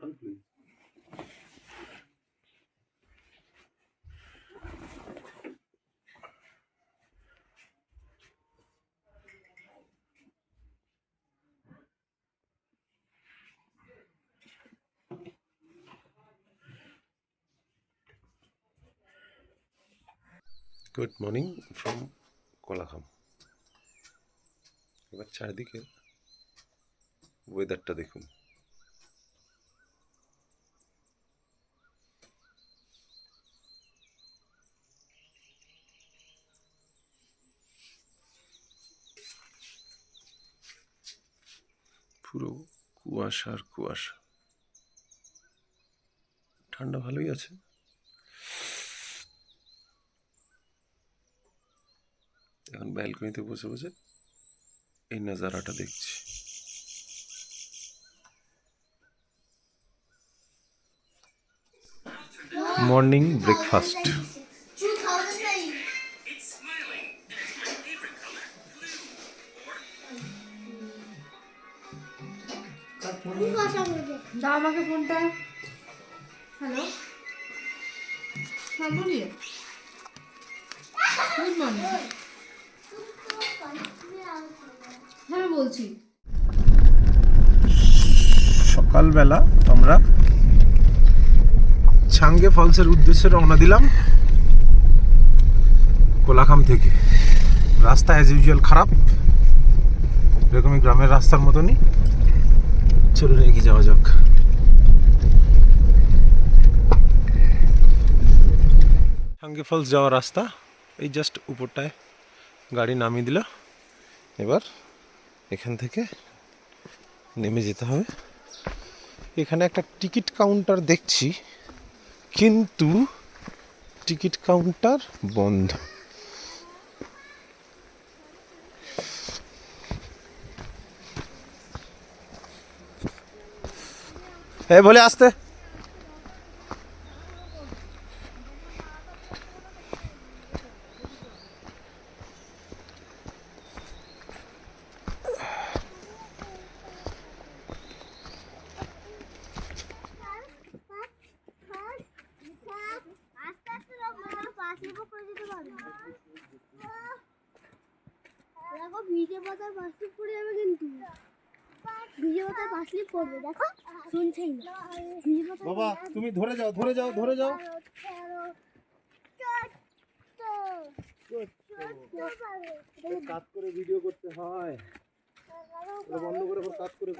Good morning from Kolakham এবার চারিদিকে ওয়েদারটা দেখুন। পুরো কুয়াশা আর কুয়াশা। ঠান্ডা ভালোই আছে। এখন ব্যালকনিতে বসে বসে এই নাজারাটা দেখছি। Morning breakfast. দাও আমাকে ফোনটা। হ্যালো? হ্যাঁ বলি। গুড মর্নিং হ্যাঁ বলছি। সকালবেলা আমরা ছাঙ্গে ফলসের উদ্দেশ্যে রওনা দিলাম কোলাখাম থেকে। রাস্তা অ্যাজ ইউজুয়াল খারাপ এরকমই গ্রামের রাস্তার মতনই। চলুন এগিয়ে যাওয়া যাক। ছাঙ্গে ফলস যাওয়ার রাস্তা, এই জাস্ট উপরটায় গাড়ি নামিয়ে দিল। এবার এখান থেকে নেমে যেতে হবে। এখানে একটা টিকিট কাউন্টার দেখছি, কিন্তু টিকিট কাউন্টার বন্ধ। এ বলে আসতে। ভিজে পাতার পাশলিপ পড়ে যাবে কিন্তু। ভিজে পাতার করবে দেখো। শুনছেই না। বাবা তুমি ধরে যাও ধরে যাও ধরে যাও। কাট করে ভিডিও করতে হয়। বন্ধ করে কাট করে